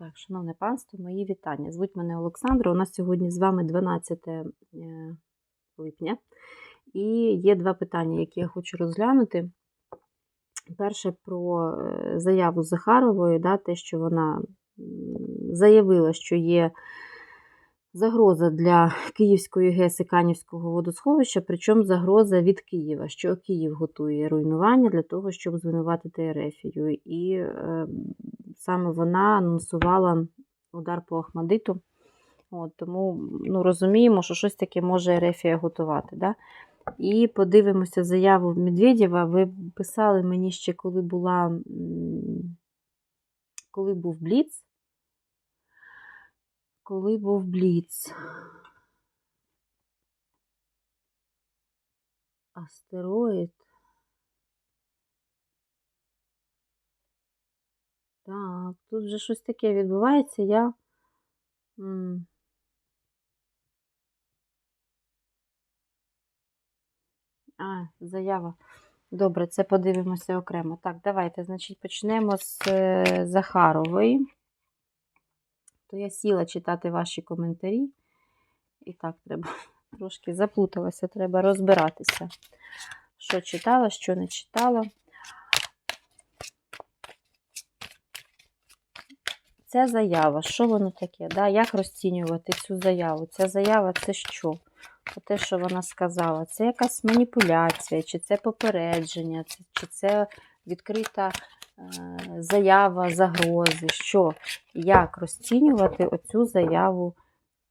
Так, шановне панство, мої вітання. Звуть мене Олександра. У нас сьогодні з вами 12 е, липня. І є два питання, які я хочу розглянути. Перше про е, заяву Захарової, да, те, що вона заявила, що є загроза для Київської ГЕС і Канівського водосховища, причому загроза від Києва, що Київ готує руйнування для того, щоб звинуватити Ерефію. І е, саме вона анонсувала удар по Ахмадиту. От, Тому ну, розуміємо, що щось таке може Ерефія готувати. Да? І подивимося заяву Медведєва. Ви писали мені ще, коли була, коли був Бліц. Коли був Бліц. Астероїд. Так, тут вже щось таке відбувається. Я. А, заява. Добре, це подивимося окремо. Так, давайте, значить, почнемо з е, Захарової. То я сіла читати ваші коментарі. І так, треба трошки заплуталася, треба розбиратися, що читала, що не читала. Ця заява, що воно таке? Да? Як розцінювати цю заяву? Ця заява це що? Те, що вона сказала, це якась маніпуляція, чи це попередження, чи це відкрита заява загрози. Що? Як розцінювати оцю заяву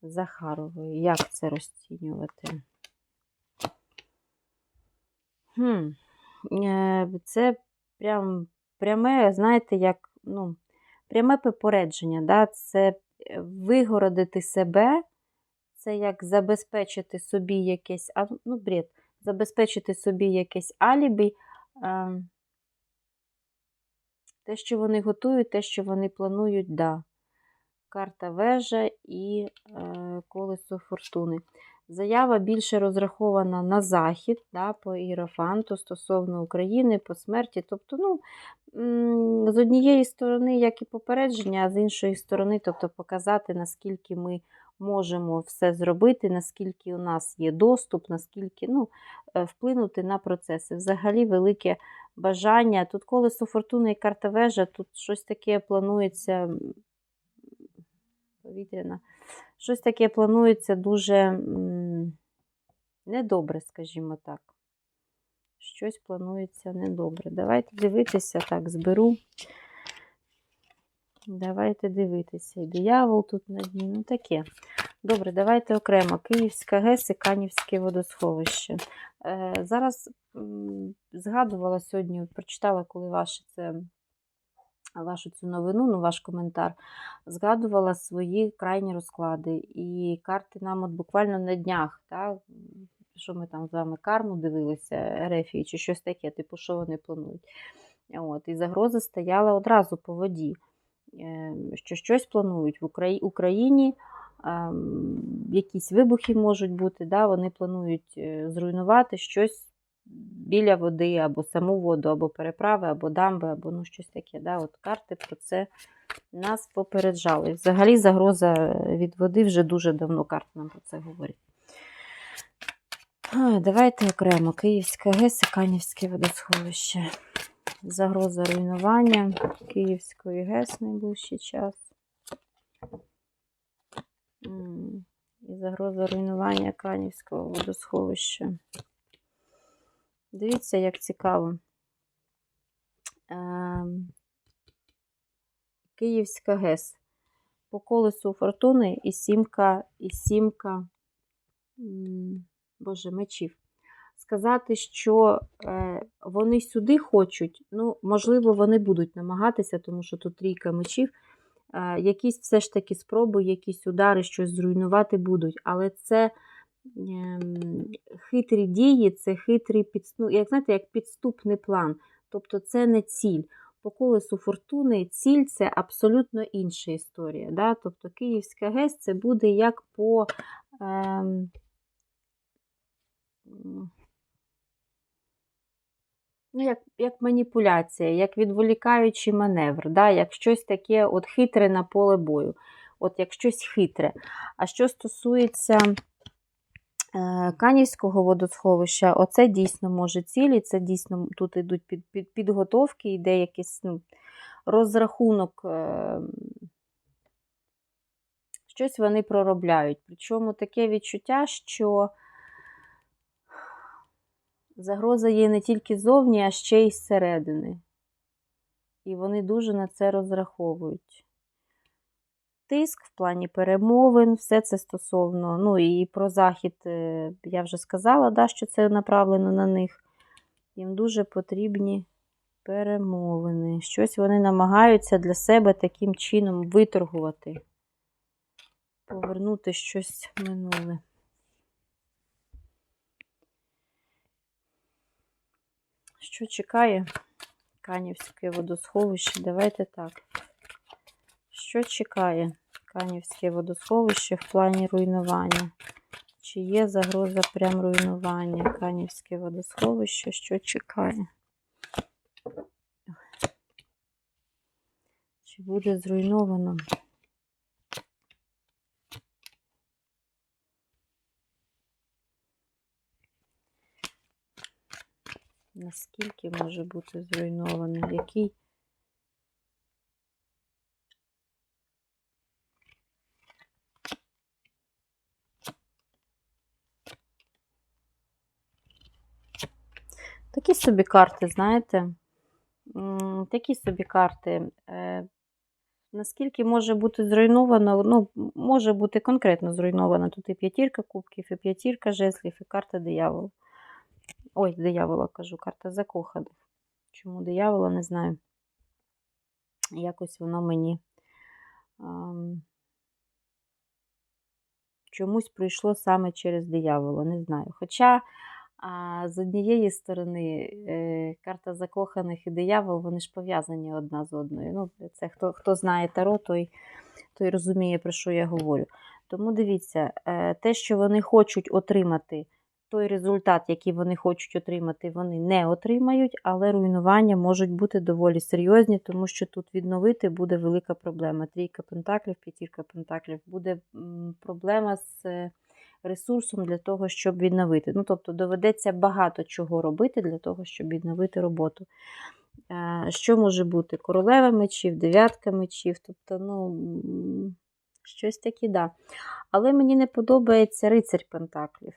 Захарової? Як це розцінювати? Хм. Е, це прям пряме, знаєте, як, ну, Пряме попередження, да, це е, вигородити себе, це як забезпечити собі якесь, ну, бред, забезпечити собі якесь алібі, ем, те, що вони готують, те, що вони планують, да. Карта вежа і е, колесо фортуни. Заява більше розрахована на захід да, по іерофанту стосовно України, по смерті. Тобто, ну, з однієї сторони, як і попередження, а з іншої сторони, тобто показати, наскільки ми можемо все зробити, наскільки у нас є доступ, наскільки ну, е, вплинути на процеси. Взагалі, велике бажання. Тут колесо фортуни і карта вежа, тут щось таке планується повітряна. Щось таке планується дуже недобре, скажімо так. Щось планується недобре. Давайте дивитися, так, зберу. Давайте дивитися. Диявол тут на дні. Ну таке. Добре, давайте окремо. Київська ГЕС і Канівське водосховище. Е, Зараз згадувала сьогодні, прочитала, коли ваше це вашу цю новину, ну ваш коментар, згадувала свої крайні розклади. І карти нам от буквально на днях, так, що ми там з вами карму дивилися, Ерефії, чи щось таке, типу, що вони планують. От, І загроза стояла одразу по воді, е, що щось планують в Україні. Ем, якісь вибухи можуть бути, да, вони планують е, зруйнувати щось біля води, або саму воду, або переправи, або дамби, або ну, щось таке. Да? От Карти про це нас попереджали. Взагалі, загроза від води вже дуже давно карти нам про це говорять. Давайте окремо Київська ГЕС і Канівське водосховище. Загроза руйнування Київської ГЕС найближчий час. І загроза руйнування Канівського водосховища. Дивіться, як цікаво. Ем, Київська ГЕС. По колесу фортуни і сімка, і сімка, боже, мечів. Сказати, що е, вони сюди хочуть, ну, можливо, вони будуть намагатися, тому що тут трійка мечів. Е, якісь все ж таки спроби, якісь удари, щось зруйнувати будуть. Але це Ем, хитрі дії це хитрий підступ, ну, як знаєте, як підступний план. Тобто це не ціль. По колесу фортуни ціль це абсолютно інша історія. Да? Тобто Київська ГЕС це буде як по. Ем, ну, як, як маніпуляція, як відволікаючий маневр, да? як щось таке от хитре на поле бою. От як щось хитре. А що стосується е, Канівського водосховища, оце дійсно може цілі, це дійсно тут йдуть під, під, підготовки, йде якийсь ну, розрахунок. Е, щось вони проробляють. Причому таке відчуття, що загроза є не тільки зовні, а ще й зсередини. І вони дуже на це розраховують. Тиск в плані перемовин, все це стосовно, ну і про захід е, я вже сказала, да, що це направлено на них. Їм дуже потрібні перемовини. Щось вони намагаються для себе таким чином виторгувати, повернути щось минуле. Що чекає Канівське водосховище? Давайте так. Що чекає Канівське водосховище в плані руйнування? Чи є загроза прям руйнування? Канівське водосховище, що чекає? Чи буде зруйновано? Наскільки може бути зруйновано? Який Такі собі карти, знаєте, такі собі карти. Е, Наскільки може бути зруйновано, ну, може бути конкретно зруйнована. Тут і п'ятірка кубків, і п'ятірка жезлів, і карта диявол. Ой, диявола кажу, карта закоханих. Чому диявола, не знаю. Якось воно мені ам, чомусь прийшло саме через диявола, не знаю. Хоча а, з однієї сторони е, карта закоханих і диявол, вони ж пов'язані одна з одною. Ну, це хто, хто знає таро, той, той розуміє, про що я говорю. Тому дивіться, е, те, що вони хочуть отримати, той результат, який вони хочуть отримати, вони не отримають, але руйнування можуть бути доволі серйозні, тому що тут відновити буде велика проблема. Трійка пентаклів, п'ятірка пентаклів, буде проблема з е, ресурсом для того, щоб відновити. Ну, тобто доведеться багато чого робити для того, щоб відновити роботу. Е, Що може бути? Королева мечів, дев'ятка мечів, тобто, ну, щось таке, да. Але мені не подобається рицарь Пентаклів.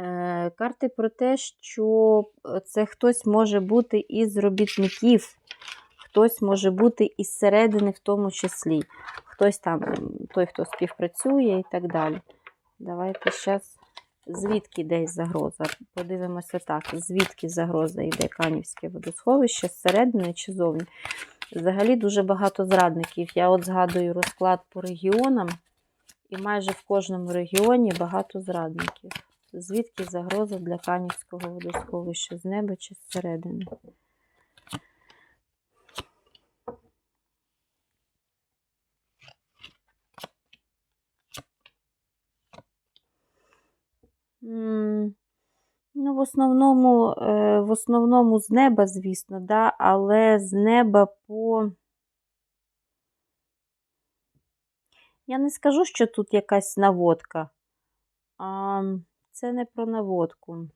Е, Карти про те, що це хтось може бути із робітників, хтось може бути із середини, в тому числі. Хтось там, той, хто співпрацює і так далі. Давайте зараз, звідки десь загроза? Подивимося так, звідки загроза йде Канівське водосховище, зсередини чи зовні. Взагалі дуже багато зрадників. Я от згадую розклад по регіонам, і майже в кожному регіоні багато зрадників. Звідки загроза для Канівського водосховища? З неба чи зсередини? Ну, в основному, е, в основному з неба, звісно, да, але з неба по. Я не скажу, що тут якась наводка. А, це не про наводку.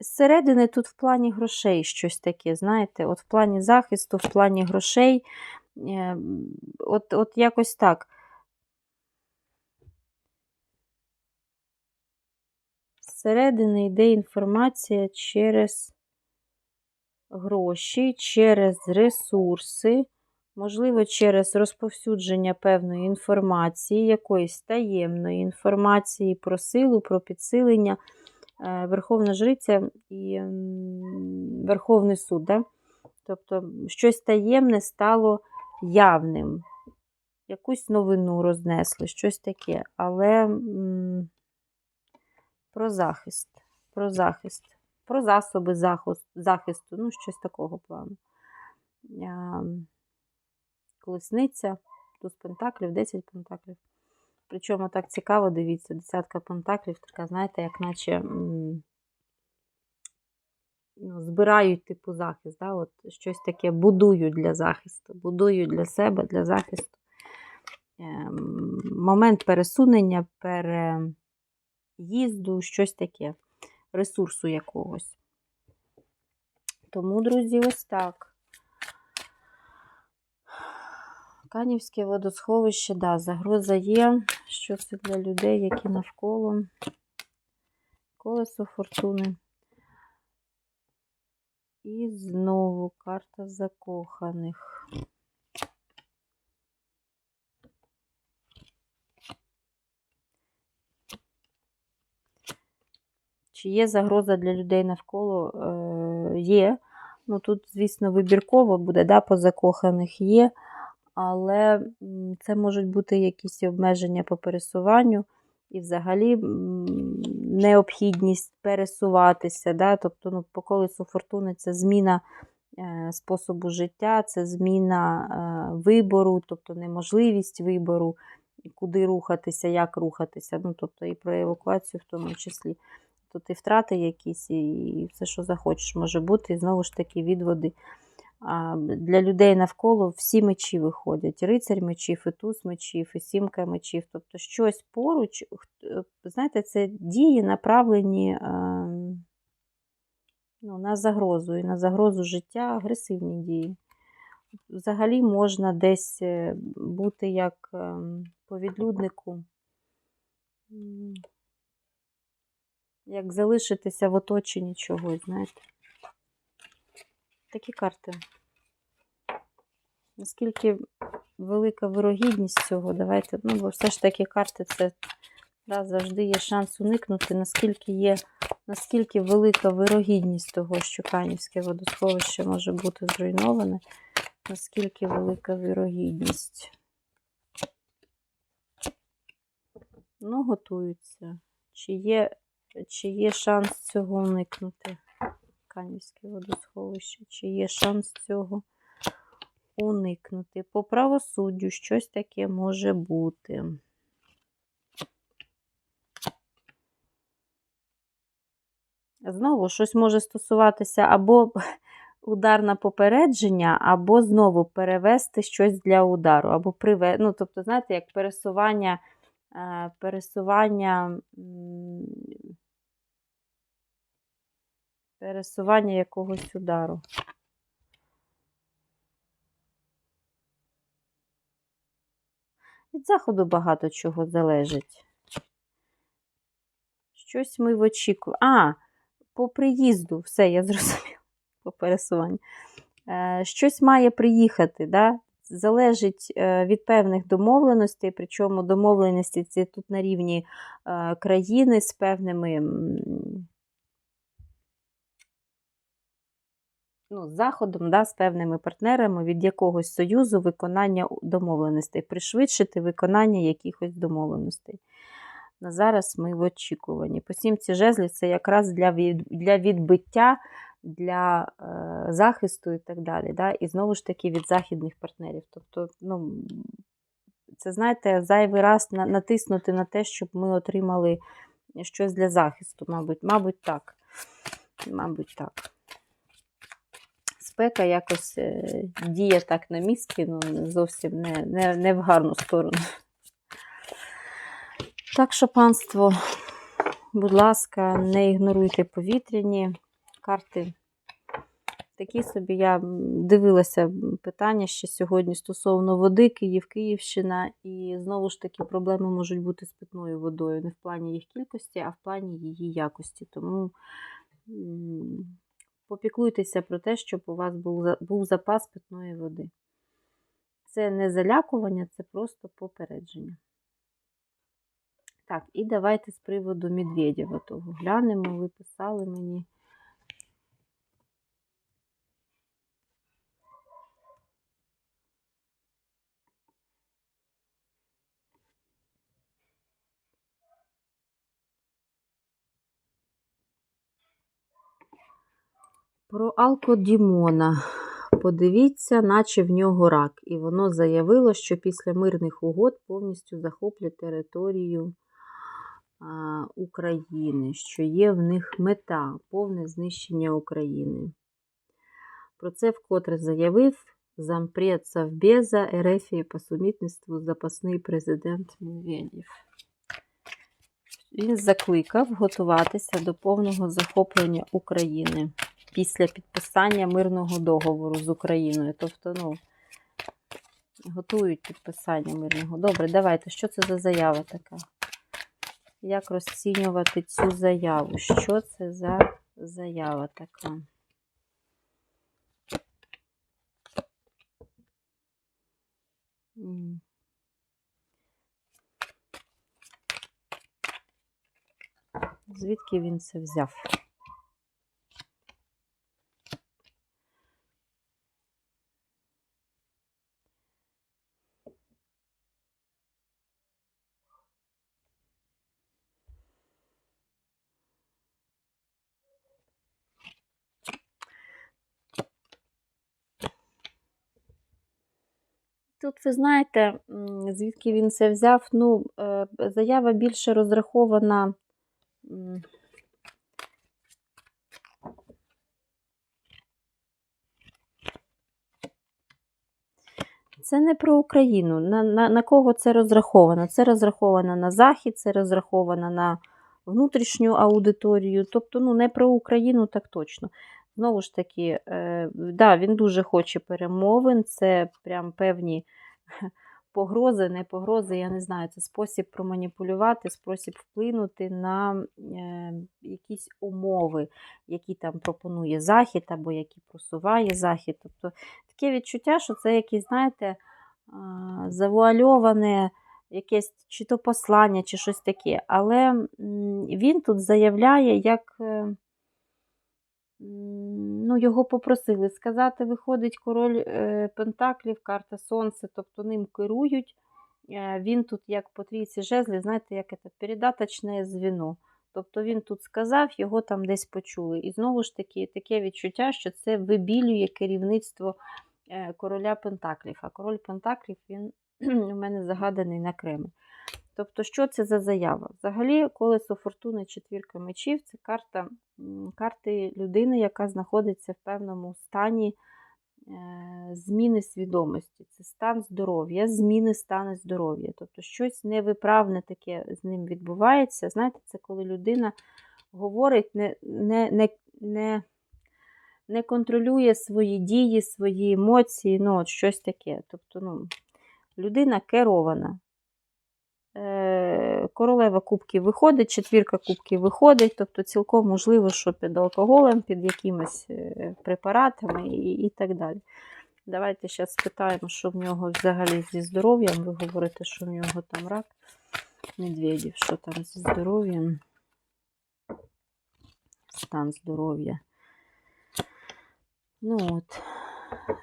Зсередини тут в плані грошей щось таке, знаєте, от в плані захисту, в плані грошей, е, от, от якось так. Зсередини йде інформація через гроші, через ресурси, можливо, через розповсюдження певної інформації, якоїсь таємної інформації про силу, про підсилення. Е, Верховна Жриця і Верховний суд. Да? Тобто щось таємне стало явним. Якусь новину рознесли, щось таке. Але про захист. Про захист. про засоби захисту, ну, щось такого плану. Колесниця, туз пентаклів, 10 пентаклів. Причому так цікаво, дивіться, десятка пентаклів, така, знаєте, як наче ну, збирають типу захист. Да? От Щось таке будують для захисту, будують для себе, для захисту. Ем, момент пересунення, переїзду, щось таке, ресурсу якогось. Тому, друзі, ось так. Канівське водосховище, да, загроза є. Що це для людей, які навколо колесо фортуни. І знову карта закоханих. Чи є загроза для людей навколо? Е, Є. Ну, Тут, звісно, вибірково буде, да, по закоханих є, але це можуть бути якісь обмеження по пересуванню і взагалі необхідність пересуватися. Да? Тобто, ну, по колесу фортуни це зміна е, способу життя, це зміна е, вибору, тобто неможливість вибору, куди рухатися, як рухатися. Ну, Тобто і про евакуацію в тому числі. Тут і втрати якісь, і все, що захочеш, може бути. І знову ж таки відводи. Для людей навколо всі мечі виходять. Рицарь мечів, і туз мечів, і сімка мечів. Тобто щось поруч, е, знаєте, це дії направлені ем, ну, на загрозу і на загрозу життя, агресивні дії. Взагалі можна десь е, бути як ем, по відлюднику як залишитися в оточенні чогось, знаєте. Такі карти. Наскільки велика вирогідність цього, давайте, ну, бо все ж таки карти це да, завжди є шанс уникнути, наскільки є, наскільки велика вирогідність того, що Канівське водосховище може бути зруйноване, наскільки велика вирогідність. Ну, готуються. Чи є чи є шанс цього уникнути? Канівське водосховище, чи є шанс цього уникнути? По правосуддю щось таке може бути. Знову щось може стосуватися або удар на попередження, або знову перевести щось для удару, або приве... ну, тобто, знаєте, як пересування, е, пересування пересування якогось удару. Від заходу багато чого залежить. Щось ми в очікуванні. А, по приїзду, все, я зрозуміла, по пересуванню. Е, щось має приїхати, да? залежить е, від певних домовленостей, причому домовленості це тут на рівні е, країни з певними ну, з Заходом, да, з певними партнерами від якогось союзу виконання домовленостей, пришвидшити виконання якихось домовленостей. На зараз ми в очікуванні. По сімці жезлів це якраз для від, для відбиття, для е, захисту і так далі. Да? І знову ж таки від західних партнерів. Тобто, ну, це, знаєте, зайвий раз натиснути на те, щоб ми отримали щось для захисту, мабуть, мабуть, так. Мабуть, так спека якось е, діє так на мізки, ну зовсім не, не, не в гарну сторону. Так що, панство, будь ласка, не ігноруйте повітряні карти. Такі собі я дивилася питання ще сьогодні стосовно води, Київ, Київщина, і знову ж таки проблеми можуть бути з питною водою. Не в плані їх кількості, а в плані її якості. Тому Попіклуйтеся про те, щоб у вас був був запас питної води. Це не залякування, це просто попередження. Так, і давайте з приводу Медведєва того глянемо, ви писали мені. Про Алкодімона. Подивіться, наче в нього рак. І воно заявило, що після мирних угод повністю захоплять територію а, України, що є в них мета повне знищення України. Про це вкотре заявив зампред Совбеза Ерефії по сумітництву запасний президент Медведєв. Він закликав готуватися до повного захоплення України після підписання мирного договору з Україною. Тобто, ну, готують підписання мирного. Добре, давайте. Що це за заява така? Як розцінювати цю заяву? Що це за заява така? Звідки він це взяв? Тут, ви знаєте, звідки він це взяв? Ну, е, заява більше розрахована. Це не про Україну. На, на, на кого це розраховано? Це розраховано на Захід, це розраховано на внутрішню аудиторію. Тобто, ну, не про Україну так точно. Знову ж таки, е, да, він дуже хоче перемовин, це прям певні погрози, не погрози, я не знаю, це спосіб проманіпулювати, спосіб вплинути на е, якісь умови, які там пропонує Захід або які просуває Захід. Тобто таке відчуття, що це якесь, знаєте, завуальоване якесь чи то послання, чи щось таке. Але він тут заявляє, як. Ну, його попросили сказати, виходить король е, Пентаклів, карта Сонце, тобто ним керують. Е, Він тут, як по трійці жезлів, знаєте, як це передаточне звіно. Тобто він тут сказав, його там десь почули. І знову ж таки, таке відчуття, що це вибілює керівництво е, короля Пентаклів. А король Пентаклів він у мене загаданий на Кремль. Тобто, що це за заява? Взагалі, колесо фортуни четвірка мечів це карта карти людини, яка знаходиться в певному стані е, зміни свідомості. Це стан здоров'я, зміни стану здоров'я. Тобто щось невиправне таке з ним відбувається. Знаєте, це коли людина говорить, не, не, не, не, не контролює свої дії, свої емоції, ну, от щось таке. Тобто, ну, людина керована. Е, Королева кубків виходить, четвірка кубків виходить, тобто цілком можливо, що під алкоголем, під якимись е, препаратами і, і так далі. Давайте зараз спитаємо, що в нього взагалі зі здоров'ям. Ви говорите, що в нього там рак медведів, що там зі здоров'ям, стан здоров'я. Ну от,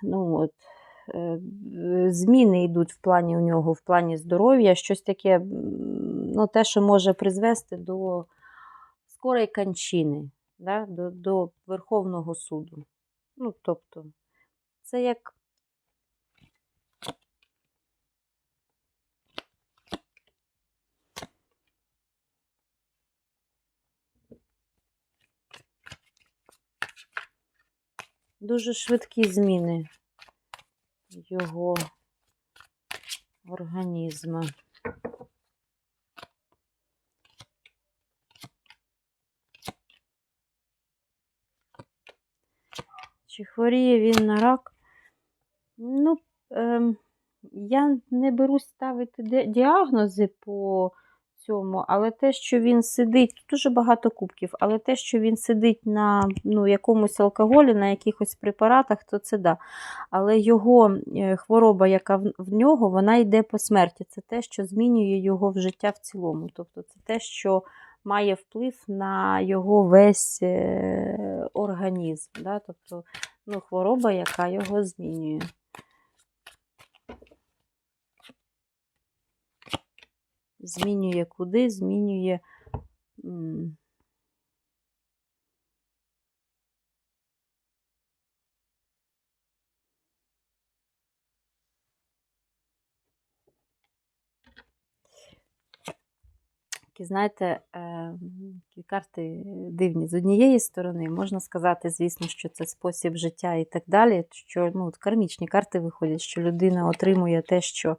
ну от. Е, Зміни йдуть в плані у нього, в плані здоров'я, щось таке, ну, те, що може призвести до скорої кончини, да? до, до Верховного суду. Ну, тобто, це як. Дуже швидкі зміни його організму. Чи хворіє він на рак? Ну, ем, я не берусь ставити діагнози по цьому, але те, що він сидить, тут дуже багато кубків, але те, що він сидить на ну, якомусь алкоголі, на якихось препаратах, то це да. Але його е, хвороба, яка в, нього, вона йде по смерті. Це те, що змінює його в життя в цілому. Тобто це те, що має вплив на його весь е, організм. Да? Тобто ну, хвороба, яка його змінює. Змінює куди, змінює. Такі, знаєте, е, такі карти дивні. З однієї сторони, можна сказати, звісно, що це спосіб життя і так далі. Що ну, от кармічні карти виходять, що людина отримує те, що е,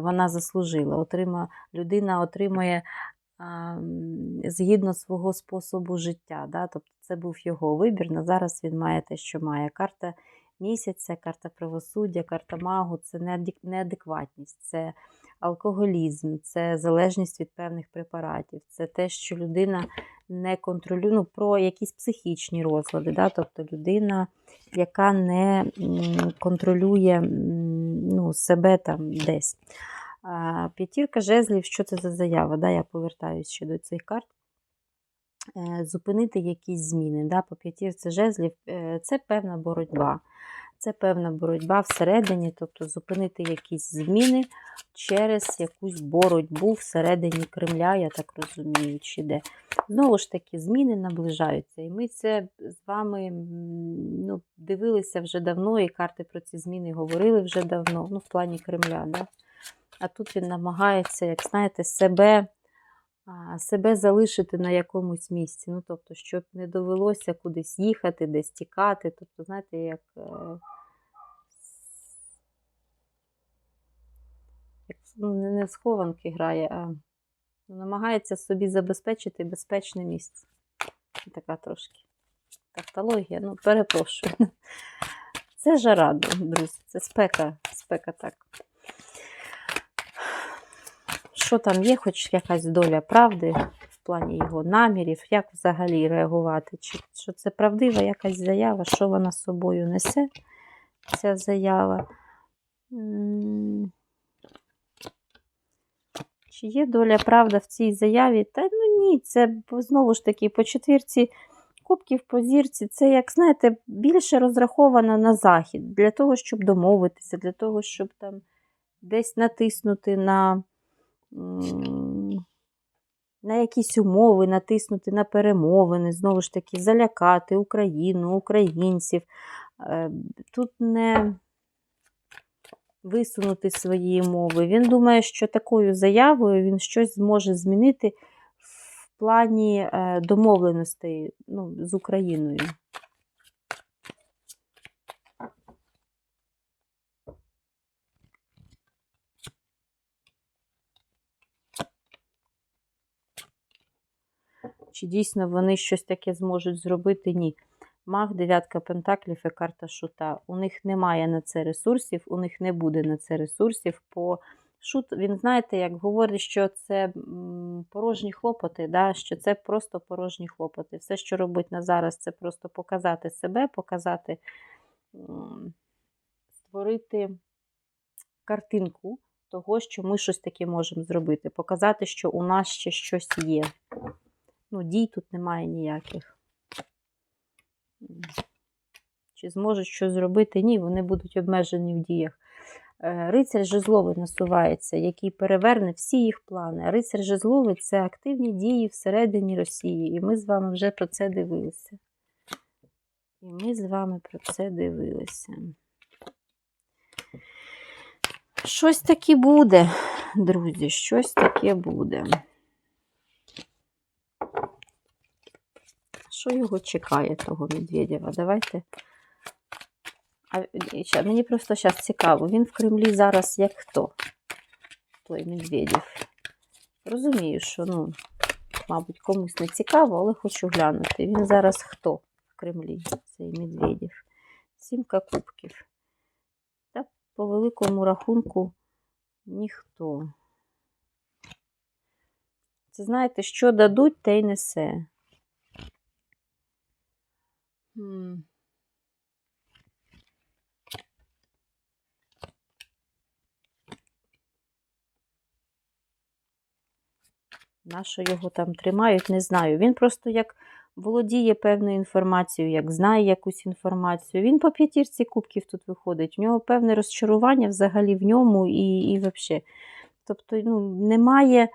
вона заслужила. Отрима, людина отримує згідно свого способу життя. Да? Тобто це був його вибір. На зараз він має те, що має. Карта місяця, карта правосуддя, карта магу це неадекватність. це алкоголізм, це залежність від певних препаратів, це те, що людина не контролює ну, про якісь психічні розлади, да? тобто людина, яка не контролює ну, себе там десь. П'ятірка жезлів, що це за заява? Да? Я повертаюся ще до цих карт. Е, Зупинити якісь зміни. Да? По п'ятірці жезлів е, це певна боротьба. Це певна боротьба всередині, тобто зупинити якісь зміни через якусь боротьбу всередині Кремля, я так розумію, чи де. Знову ж таки, зміни наближаються. І ми це з вами ну, дивилися вже давно, і карти про ці зміни говорили вже давно, ну, в плані Кремля. Да? А тут він намагається, як знаєте, себе, себе залишити на якомусь місці. Ну, тобто, щоб не довелося кудись їхати, десь тікати. Тобто, знаєте, як. е, як ну, не- схованки грає, а намагається собі забезпечити безпечне місце. Така трошки тавтологія, ну, перепрошую. Це жара, друзі, це спека, спека так. Що там є, хоч якась доля правди в плані його намірів, як взагалі реагувати? Чи що це правдива якась заява, що вона з собою несе, ця заява? Чи є доля правда в цій заяві? Та ну ні, це знову ж таки по четвірці кубків, по зірці, це, як знаєте, більше розраховано на захід для того, щоб домовитися, для того, щоб там десь натиснути на, на якісь умови, натиснути на перемовини, знову ж таки, залякати Україну, українців. Е, Тут не висунути свої мови. Він думає, що такою заявою він щось зможе змінити в плані е, домовленостей ну, з Україною. Чи дійсно вони щось таке зможуть зробити? Ні. Маг, дев'ятка пентаклів і карта шута. У них немає на це ресурсів, у них не буде на це ресурсів. По шут, він, знаєте, як говорить, що це порожні хлопоти, да? що це просто порожні хлопоти. Все, що робить на зараз, це просто показати себе, показати, створити картинку того, що ми щось таке можемо зробити. Показати, що у нас ще щось є. Ну, дій тут немає ніяких. Чи зможуть щось зробити? Ні, вони будуть обмежені в діях. Е, Рицар жезловий насувається, який переверне всі їх плани. Рицар жезловий це активні дії всередині Росії. І ми з вами вже про це дивилися. І ми з вами про це дивилися. Щось таке буде, друзі, щось таке буде. Що його чекає, того Медведєва? Давайте. А, мені просто зараз цікаво, він в Кремлі зараз як хто? Той Медведєв. Розумію, що, ну, мабуть, комусь не цікаво, але хочу глянути. Він зараз хто в Кремлі, цей Медведєв? Сімка кубків. Та по великому рахунку ніхто. Це знаєте, що дадуть, те й несе. М. Нащо його там тримають, не знаю. Він просто як володіє певною інформацією, як знає якусь інформацію. Він по п'ятірці кубків тут виходить. В нього певне розчарування взагалі в ньому і, і взагалі. Тобто ну, немає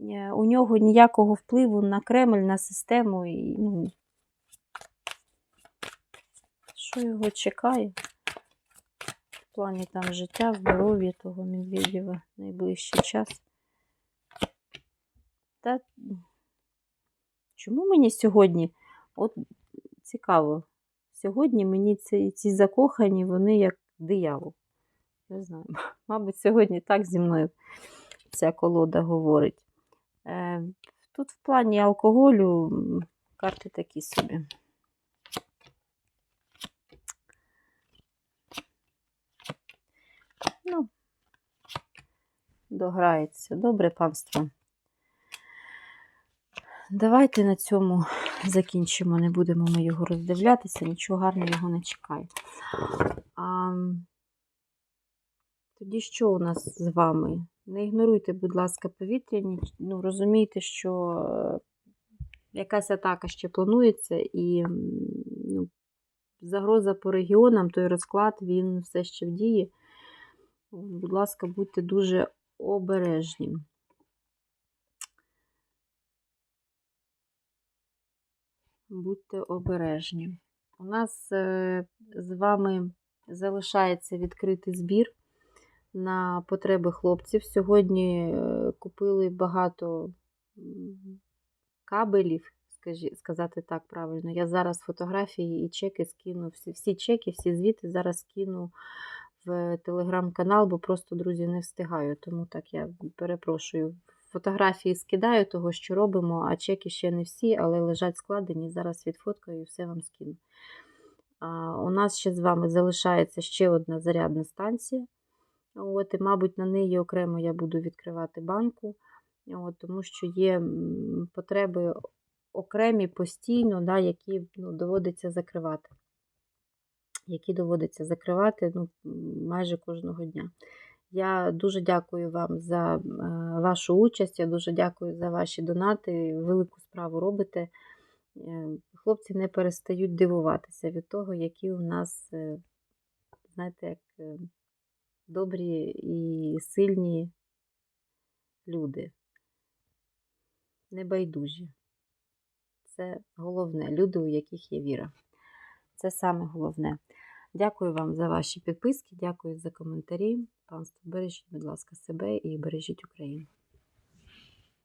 е, у нього ніякого впливу на Кремль, на систему. І, ну, що його чекає? В плані там життя, здоров'я того Медведєва найближчий час. Та чому мені сьогодні? От цікаво. Сьогодні мені ці, ці закохані, вони як диявол. Не знаю. Мабуть, сьогодні так зі мною ця колода говорить. Е, тут в плані алкоголю карти такі собі. Ну, дограється. Добре, панство. Давайте на цьому закінчимо. Не будемо ми його роздивлятися, нічого гарного його не чекає. А, тоді що у нас з вами? Не ігноруйте, будь ласка, повітряні. Ну, розумійте, що е, якась атака ще планується, і ну, загроза по регіонам, той розклад, він все ще в дії. Будь ласка, будьте дуже обережні. Будьте обережні. У нас е, з вами залишається відкритий збір на потреби хлопців. Сьогодні е, купили багато кабелів, сказати так правильно. Я зараз фотографії і чеки скину, всі, всі чеки, всі звіти зараз скину в телеграм-канал, бо просто, друзі, не встигаю. Тому так я перепрошую. Фотографії скидаю того, що робимо, а чеки ще не всі, але лежать складені. Зараз відфоткаю і все вам скину. А, у нас ще з вами залишається ще одна зарядна станція. От, і, мабуть, на неї окремо я буду відкривати банку, от, тому що є потреби окремі постійно, да, які ну, доводиться закривати. Які доводиться закривати ну, майже кожного дня. Я дуже дякую вам за е, вашу участь, я дуже дякую за ваші донати. Велику справу робите. Е, Хлопці не перестають дивуватися від того, які у нас, е, знаєте, як добрі і сильні люди. Небайдужі. Це головне. Люди, у яких є віра. Це саме головне. Дякую вам за ваші підписки, дякую за коментарі. Панство, бережіть, будь ласка, себе і бережіть Україну.